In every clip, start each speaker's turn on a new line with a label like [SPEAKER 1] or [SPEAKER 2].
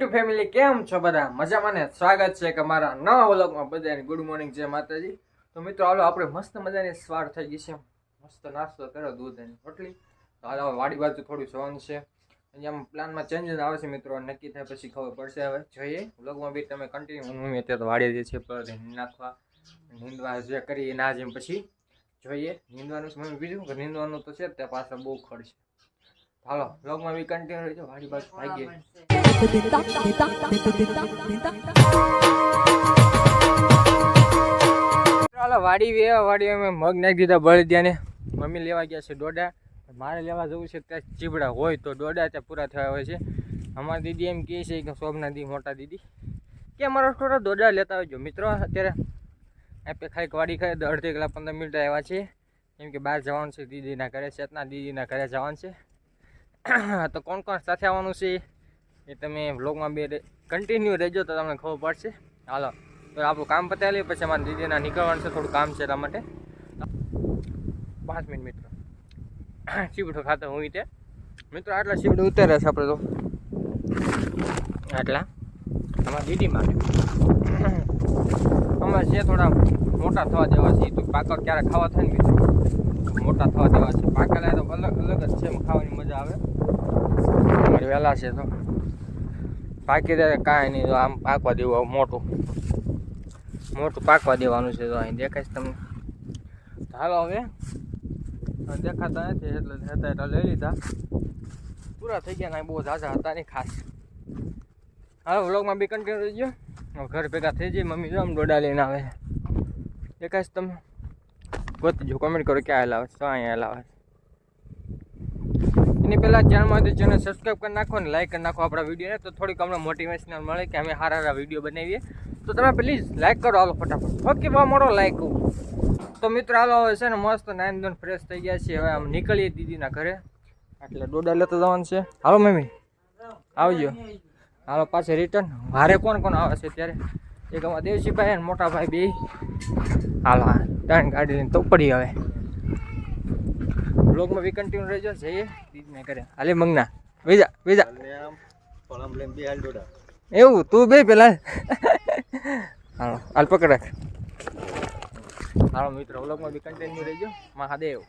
[SPEAKER 1] YouTube family કેમ છો બધા? મજામાં ને? સ્વાગત છે કે મારા નવા વ્લોગમાં બધાને. ગુડ મોર્નિંગ જય માતાજી. તો મિત્રો, હાલો, આપણે મસ્ત મજાની સ્વાર થઈ ગઈ છે. મસ્ત નાસ્તો કર્યો, દૂધ અને રોટલી. તો હાલ વાડી બાજુ થોડું જવાનું છે. અહીંયા પ્લાનમાં ચેન્જીસ આવે છે મિત્રો નક્કી થાય પછી ખબર પડશે હવે. જોઈએ, વ્લોગમાં બી તમે કન્ટિન્યુ મમ્મી અત્યારે તો વાડી દે છે પર નાખવા, નીંદવા જે કરીએ ના જેમ પછી જોઈએ. નીંદવાનું મમ્મી બીજું? નીંદવાનું તો છે તે પાછળ બહુ ખર્ચ હાલો, વ્લોગમાં બી કન્ટિન્યુ રહેજો. વાડી બાજુ ભાગીએ. વાડી વેવા વાડી અમે મગ નાખી દીધા બળદિયાને મમ્મી લેવા ગયા છે ડોડા મારે લેવા જવું છે ત્યાં ચીબડા હોય તો ડોડા ત્યાં પૂરા થયા હોય છે. અમારી દીદી એમ કહે છે કે શોભના દી મોટા દીદી. કે અમારા થોડા દોડા લેતા આવજો. મિત્રો, અત્યારે આપણે ખાલી વાડી ખાઈ અડધી કલાક, પંદર મિનિટ આવ્યા છે. કેમ કે બહાર જવાનું છે, દીદીના ઘરે, ચેતના દીદીના ઘરે જવાનું છે. તો કોણ કોણ સાથે આવવાનું છે? એ તમે વ્લોગમાં બે કન્ટિન્યુ રહેજો તો તમને ખબર પડશે. હાલો, તો આપણું કામ પતાવી લઈએ, પછી અમારા દીદીના નીકળવાનું છે, થોડું કામ છે એટલા માટે. પાંચ મિનિટ મિત્રો. ચીબડો ખાતો હું તે. મિત્રો, આટલા ચીબડો ઉતારે છે આપણે તો. આટલા. અમારા દીદી માટે. અમારે છે થોડા મોટા થવા દેવા છે તો પાકા ક્યારે ખાવા થાય ને મિત્રો? મોટા થવા દેવા છે. પાકેલા તો અલગ અલગ જ છે ખાવાની મજા આવે. વહેલા છે તો. પાકી દે કાંઈ નહીં આમ પાકવા દેવું મોટું. મોટું પાકવા દેવાનું છે તો અહીં દેખાય તમને. હાલો હવે. દેખાતા નથી, એટલે હતા એટલે લઈ લીધા. પૂરા થઈ ગયા બહુ ઝાઝા હતા નહીં ખાસ. હાલો, વ્લોગમાં બી કન્ટિન્યુ રહી ગયો ઘર ભેગા થઈ જાય મમ્મી જો આમ ડોડા લઈને આવે. દેખાય તમે ગોતજો કોમેન્ટ કરો ક્યાં હલાવે છે અહીંયા હલાવે છે એની પહેલાં ચેનલમાં તો ચેનલ સબસ્ક્રાઈબ કરી નાખો અને લાઈક કરી નાખો આપણા વિડીયોને તો થોડીક અમને મોટિવેશનલ મળે કે અમે સારા સારા વીડિયો બનાવીએ. તો તમે પ્લીઝ લાઈક કરો હાલો ફટાફટ. ઓકે બહુ મોડો લાઈક તો મિત્રો, હાલો હવે છે ને મસ્ત નાઈન ધોન ફ્રેશ થઈ ગયા છે હવે આમ નીકળીએ દીદીના ઘરે. એટલે ડોડા લેતા જવાનું છે. હાલો, મમ્મી. આવજો. હાલો, પાછે રિટર્ન મારે કોણ કોણ આવે છે ત્યારે એક અમારા દેવજીભાઈ અને મોટા ભાઈ બે. હાલો ત્રણ ગાડી લઈને તો પડી હવે. બ્લોગમાં વી કન્ટિન્યુ રહેજો જઈએ. દીદીને કરે હાલે મંગના. વેજા વેજા એવું તું બે પેલા. હાલો હાલ પકડ રાખ. હાલો મિત્રો વ્લોગમાં વી કન્ટિન્યુ રહેજો. મહાદેવ.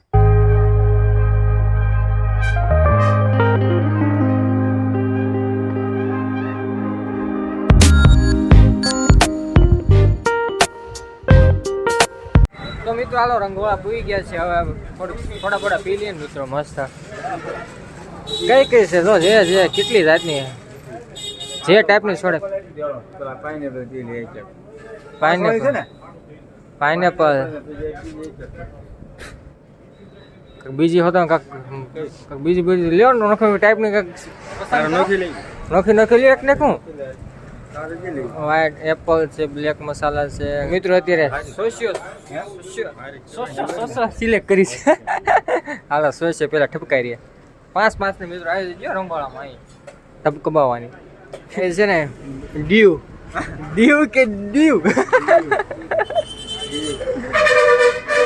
[SPEAKER 1] મિત્રો હાલો રંગોળા પૂઈ ગયા છે. હવે થોડા થોડા પી લઈએ મિત્રો મસ્ત. કઈ કઈ છે? જો જે જે કેટલી જાતની જે ટાઈપની છોડે. પાઇનેપલ પાઇનેપલ બીજી હોતો કાક બીજી બીજી લ્યો નોખી ટાઈપની કાક. નોખી નોખી લ્યો એક ને શું વ્હાઈટ એપલ છે બ્લેક મસાલા છે. મિત્રો અત્યારે સોશિયો સોશિયો સોશિયો સિલેક્ટ કરી છે. હાલો સોશિયો પેલા ઠપકાઈ રહ્યા પાંચ પાંચ ને મિત્રો આવી ગયો રંગોળામાં અહીં ટપકબાવાની એ છે ને ડ્યુ ડ્યુ કે ડ્યુ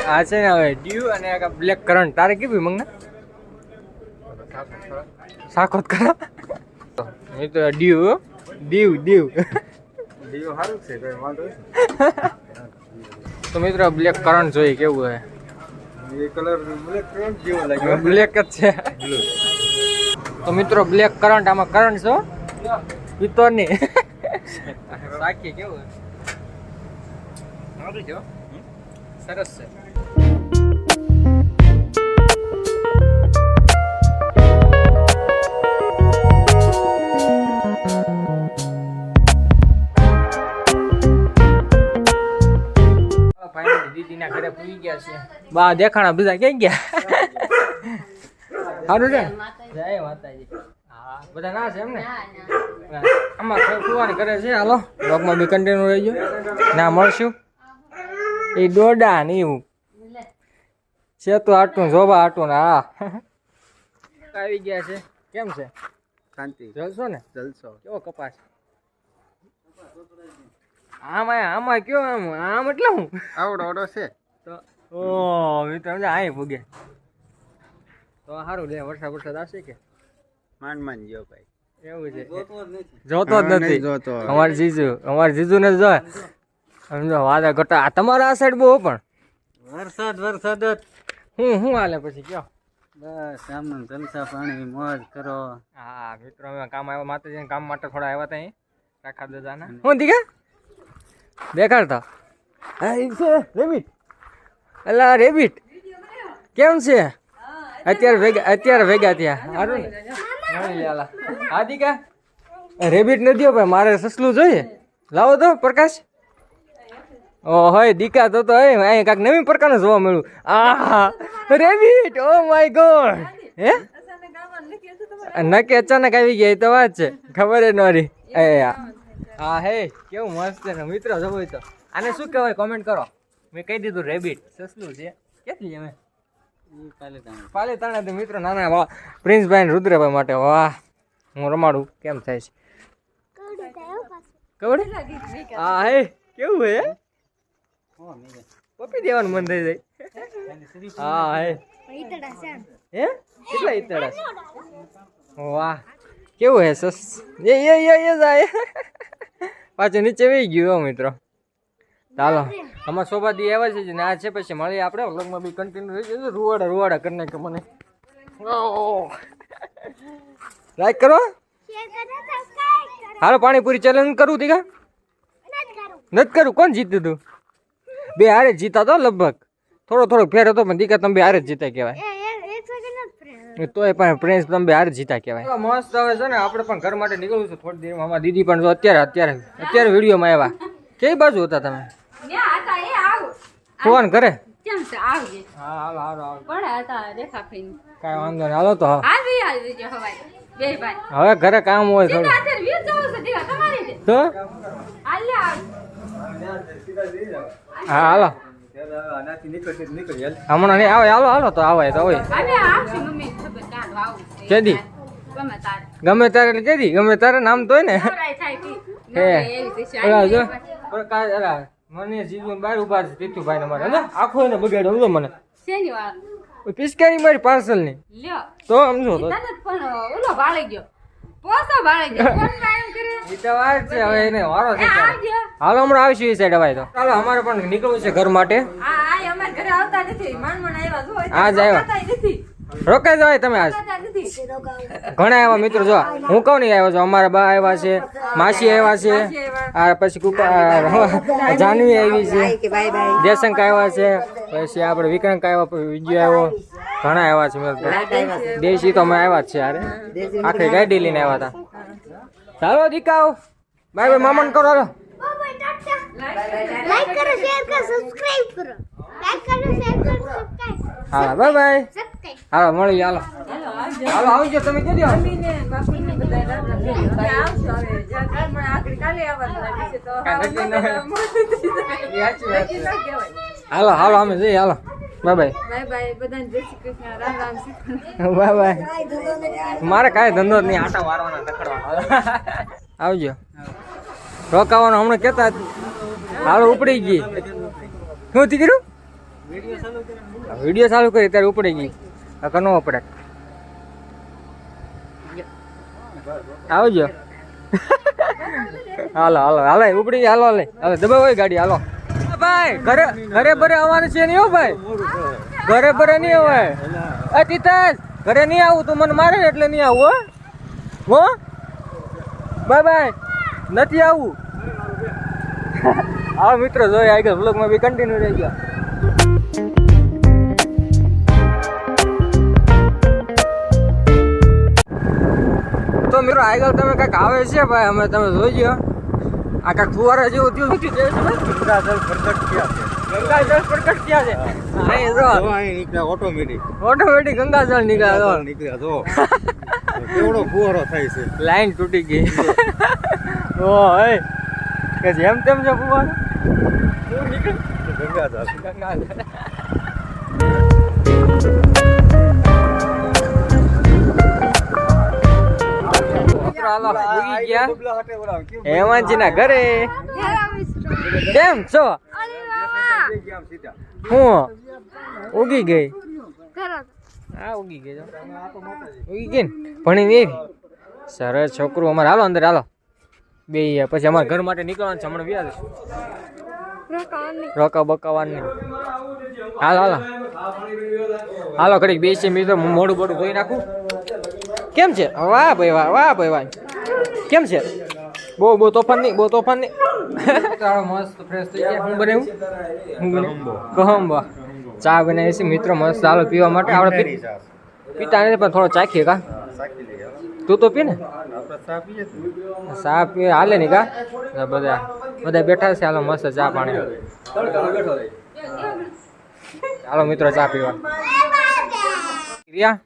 [SPEAKER 1] આ છે ને હવે ડ્યુ અને બ્લેક કરંટ તારે કેવી મંગના સાખોત કરા મિત્રો ડ્યુ દીવ દીવ. દીવ સારું છે કોઈ વાંધો તો મિત્રો બ્લેક કરંટ જોઈએ કેવું હે બ્લેક જ છે. તો મિત્રો બ્લેક કરંટ આમાં કરંટ છો? પીતો ની. સાખી કેવું હે. સરસ છે. દીદીના ઘરે પૂરી ગયા છે. બા દેખાણા બધા ક્યાં ગયા? સારું છે? જય માતાજી. હા બધા ના છે એમ ને? આમાં કુવાની કરે છે? હાલો. બ્લોગમાં બી કન્ટિન્યુ રહેજો. ના મળશું. એ દોડા ને એવું. છે તો આટલું જોવા આટલું ને હા. આવી ગયા છે. કેમ છે?
[SPEAKER 2] શાંતિ.
[SPEAKER 1] જલસો ને?
[SPEAKER 2] જલસો
[SPEAKER 1] કેવો કપાસ? આમાં આમાં કયો આમ? આમ એટલે હું?
[SPEAKER 2] આવડો આવડો છે.
[SPEAKER 1] તો ઓ મિત્રો સમજા અહીં ભૂગે. તો સારું લે વરસાદ વરસાદ આવશે કે?
[SPEAKER 2] માંડ માંડ જો ભાઈ.
[SPEAKER 1] એવું છે.
[SPEAKER 2] જોતો જ નથી.
[SPEAKER 1] જોતો જ નથી.
[SPEAKER 3] જોતો
[SPEAKER 1] અમાર જીજુ અમાર જીજુ ને જો સમજો વાદા ઘટા આ તમારા આ સાઈડ બહુ પણ.
[SPEAKER 2] વરસાદ વરસાદ જ.
[SPEAKER 1] હું હું હાલે પછી કયો?
[SPEAKER 2] બસ આમનું જલસા પાણી મોજ કરો.
[SPEAKER 1] હા મિત્રો અમે કામ આવ્યા માતાજી કામ માટે થોડા આવ્યા હતા અહીં. રાખા દાદાના. હું દીકા દેખાડતા? હા એ છે રેબિટ અલા રેબિટ કેમ છે? અત્યારે ભેગા અત્યારે ભેગા થયા. સારું ને? મળી લે આલા. હા દીકા રેબિટ નથી ભાઈ મારે સસલું જોઈએ. લાવો તો પ્રકાશ. ઓ હોય દીકા તો તો હે અહીંયા કાંઈક નવી પ્રકારનું જોવા મળ્યું. આ રેબિટ ઓ માય ગોડ હે? નકે અચાનક આવી ગયા એ તો વાત છે. ખબર જ નરી એ હા હે કેવું મસ્ત છે ને મિત્રો જવો તો. આને શું કહેવાય કોમેન્ટ કરો. મેં કહી દીધું રેબિટ સસલું છે. કેટલી અમે પાલે તાણે તો મિત્રો નાના વાહ પ્રિન્સભાઈ ને રુદ્રભાઈ માટે. વાહ હું રમાડું. કેમ થાય છે? કવડી? હા હે કેવું હે પપી દેવાનું મન થઈ જાય. હા હે. હે? કેટલા ઈતડા વાહ કેવું હે સસ? એ એ એ એ જાય. પાછું નીચે વહી ગયું હો મિત્રો. ચાલો અમારા સોભાથી એવા છે ને આ છે પછી મળીએ આપણે. વ્લોગમાં બી કન્ટિન્યુ થઈ જશે. રૂવાડા રૂવાડા કરી નાખે મને. લાઈક કરો. હાલો પાણીપુરી ચેલેન્જ કરું દીકા નથી કરું. કોણ જીત્યું તું? બે હારે જીતા તો લગભગ. થોડો થોડો ફેર હતો પણ દીકા તમે બે હારે જ જીતા કહેવાય. તોય પણ પ્રિન્સ તમે બે હારે જીતા કહેવાય. મસ્ત હવે છે ને આપણે પણ ઘર માટે નીકળવું છે થોડી દેરમાં. અમારા દીદી પણ જો અત્યારે અત્યારે અત્યારે વિડીયોમાં આવ્યા. કઈ બાજુ હતા તમે?
[SPEAKER 4] ન્યા હતા એ આવો.
[SPEAKER 1] ફોન કરે.
[SPEAKER 4] કેમ છે? આવજે.
[SPEAKER 1] હા હાલો હાલો હાલો.
[SPEAKER 4] પણ હતા રેખા ફઈને
[SPEAKER 1] કાંઈ વાંધો નહીં. હાલો તો હા.
[SPEAKER 4] આવી આવી જો હવાય બે ભાઈ.
[SPEAKER 1] હવે ઘરે કામ હોય તો? હા હાલો. હમણાં નહીં આવે હાલો હાલો તો આવે તો હોય કેદી?
[SPEAKER 4] ગમે તારે.
[SPEAKER 1] ગમે તારે એટલે કેદી? ગમે તારે નામ તો ને. હે. જો. મને જીવન બહાર ઊભા છે તીતુભાઈ ને મારે આખો એને બગાડ્યો સમજો મને. પિસ્કારી મારી
[SPEAKER 4] પાર્સલની
[SPEAKER 1] તો સમજો તો
[SPEAKER 4] ઓલો ભાળી ગયો. પોસો ભાળી ગયો. કોણ કાયમ કરે?
[SPEAKER 1] ઈ તો વાત છે હવે એને વારો છે હાલો હમણાં આવીશું એ સાઈડ ભાઈ તો. ચાલો અમારે પણ નીકળવું છે ઘર માટે.
[SPEAKER 4] હા આ અમાર ઘરે આવતા નથી. માંડ માંડ આવ્યા જો
[SPEAKER 1] આજ આવ્યા.
[SPEAKER 4] નથી.
[SPEAKER 1] રોકાઈ જવાય તમે આજ. ઘણા એવા મિત્રો જો હું કહું નહીં આવ્યો છું. અમારા બા આવ્યા છે માસી આવ્યા છે આ પછી કુપા જાનવી આવી છે. દેશંક આવ્યા છે પછી આપણે વિક્રાંત આવ્યા વિજય આવ્યો. ઘણા આવ્યા છે મિત્રો દેશી તો અમે આવ્યા જ છે યાર આખી ગાડી લઈને આવ્યા હતા. ચાલો દીકાઓ. બાય બાય મામન કરો હાલો.
[SPEAKER 5] લાઈક કરો શેર કરો સબસ્ક્રાઇબ કરો. લાઈક કરો શેર કરો સબસ્ક્રાઇબ
[SPEAKER 1] હા બાય બાય. હાલો મળી હાલો. હાલો આવજો તમે છે. હાલો હાલો અમે જઈએ હાલો. બાય બાય
[SPEAKER 4] બાય બાય બધાને જય શ્રી કૃષ્ણ. રામ રામ સીતા
[SPEAKER 1] બાય બાય મારે કાંઈ ધંધો જ નહીં આટા વારવાના રખડવાના. આવજો. રોકાવાનું હમણાં કહેતા હાલો ઉપડી ગઈ. શું થયું વીડિયો ચાલુ કરી ત્યારે ઉપડી ગઈ. આ ન ઉપડે આવજો. હાલો હાલો હાલો ઉપડી હાલો હાલે હાલો દબાવ હોય ગાડી હાલો. ભાઈ ઘરે ઘરે ભરે આવવાનું છે નહીં હો ભાઈ. ઘરે ભરે નહીં હોય. એ તીતાસ ઘરે નહીં આવું તું મને મારે એટલે નહીં આવું હો. હો? Bye bye. નથી આવું. હા મિત્રો જોઈએ આગળ બ્લોગમાં બી કન્ટિન્યુ રહી ગયા. મિત્રો આગળ તમે કાંઈક આવે છે ભાઈ અમે તમે જોઈજો આ કાંઈક ફુવારા જેવું થયું શું
[SPEAKER 2] ગંગાજળ પ્રગટ થયા છે.
[SPEAKER 1] ગંગાજળ પ્રગટ થયા છે. અહીં જો.
[SPEAKER 2] જો અહીં નીકળ્યા ઓટોમેટિક
[SPEAKER 1] ઓટોમેટિક ગંગાજળ નીકળ્યા
[SPEAKER 2] નીકળ્યા જો. કેવડો ફુવારો થાય છે.
[SPEAKER 1] લાઈન તૂટી ગઈ. ઓ કે જેમ તેમ છે ફુવારો.
[SPEAKER 2] ગંગાજળ.
[SPEAKER 1] ગંગાજળ. હાલો ભૂગી ગયા. હેમાંજી ના ઘરે. કેમ છો? હું? ઉગી ગઈ. હા ઉગી ગઈ જો. ઉગી ગઈ ને. નહીં એવી સરસ છોકરું અમારે હાલો અંદર હાલો. બે પછી અમારા ઘર માટે નીકળવાનું છે હમણાં વ્યાજ. રોકા બકાવાની. હાલો હાલો. હાલો ઘડીક બેસી મિત્રો મોડું બોડું ધોઈ નાખું. કેમ છે? વાહ ભાઈ વાહ વાહ ભાઈ વાહ. કેમ છે? બહુ બહુ તોફાન નહીં બહુ તોફાન નહીં. મસ્ત ફ્રેશ થઈ ગયા. હું બનાવ્યું હું બનાવ્યું કહંબા ચા બનાવી છે. મિત્રો મસ્ત ચાલો પીવા માટે. આપણે પી- પીતા નથી પણ થોડો ચાખીએ કા? તું તો પી ને?
[SPEAKER 2] આપણે ચા પીએ
[SPEAKER 1] પી હાલે ને કા? બધા બધા બેઠા છે. હાલો મસ્ત ચા પાણી. ચાલો મિત્રો ચા પીવા. રિયા?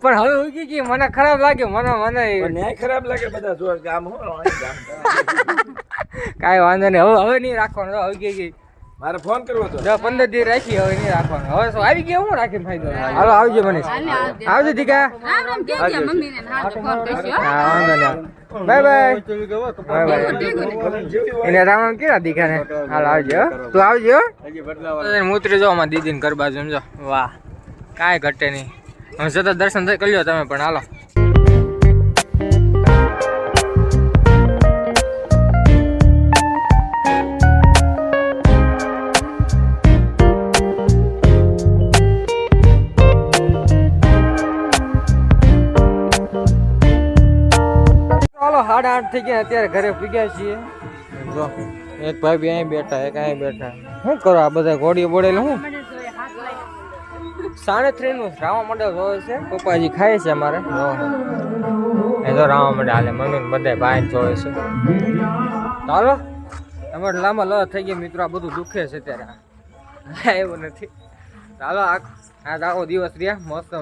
[SPEAKER 3] પણ
[SPEAKER 1] હવે ઉગી ગઈ મને ખરાબ લાગ્યો મને મને
[SPEAKER 3] ન્યાય ખરાબ લાગે બધા જો ગામ હો અહીં ગામ.
[SPEAKER 1] કાંઈ વાંધો નહીં હવે હવે નહીં રાખવાનું હવે ઉગી ગઈ
[SPEAKER 3] મારે ફોન કરવો હતો.
[SPEAKER 1] દસ પંદર દી રાખી હવે નહીં રાખવાનું. હવે શું આવી ગયા હું રાખીને ફાયદો? હાલો આવજો
[SPEAKER 4] મને. આવજો.
[SPEAKER 1] દીકા. Bye bye. Bye bye. એને રામ રામ દીકા ને. હાલો આવજો હો. તું આવજો મૂત્રી જો અમારા દીદીને ગરબા બાજુ સમજો. વાહ કાંઈ ઘટે નહીં. હવે સતત દર્શન થઈ કરી લ્યો તમે પણ હાલો. ચાલો સાડા આઠ થઈ ગયા અત્યારે ઘરે પીગ્યા છીએ. જો એક ભાઈ બી અહીં બેઠા એક અહીં બેઠા. શું કરો આ બધા ઘોડી બોડેલ હું સાડે ત્રણનું રાવા મંડળ જોવે છે પપ્પાજી ખાય છે અમારે. એ તો રાવા મંડળ હાલે મમ્મી બધા ભાઈ જોવે છે. ચાલો તમારે લાંબા લ થઈ ગયા મિત્રો આ બધું દુખે છે અત્યારે. એવું નથી. ચાલો આ આખો દિવસ રહ્યા. મસ્ત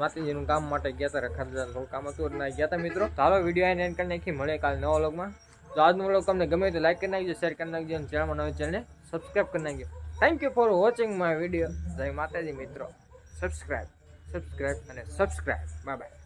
[SPEAKER 1] માતાજીનું કામ માટે ગયા હતા રખાતા કામ હતું ના ગયા હતા મિત્રો. ચાલો વીડિયો એને એન્ડ કરી નાખી મળે કાલે નવા વ્લોગમાં. તો આજનો વ્લોગ તમને ગમે તો લાઈક કરી નાખજો શેર કરી નાખજો અને ચેનલમાં નવી ચેનલને સબસ્ક્રાઈબ કરી નાખજો. Thank you for watching my video જય માતાજી મિત્રો. સબસ્ક્રાઈબ સબસ્ક્રાઈબ અને સબસ્ક્રાઈબ બાય બાય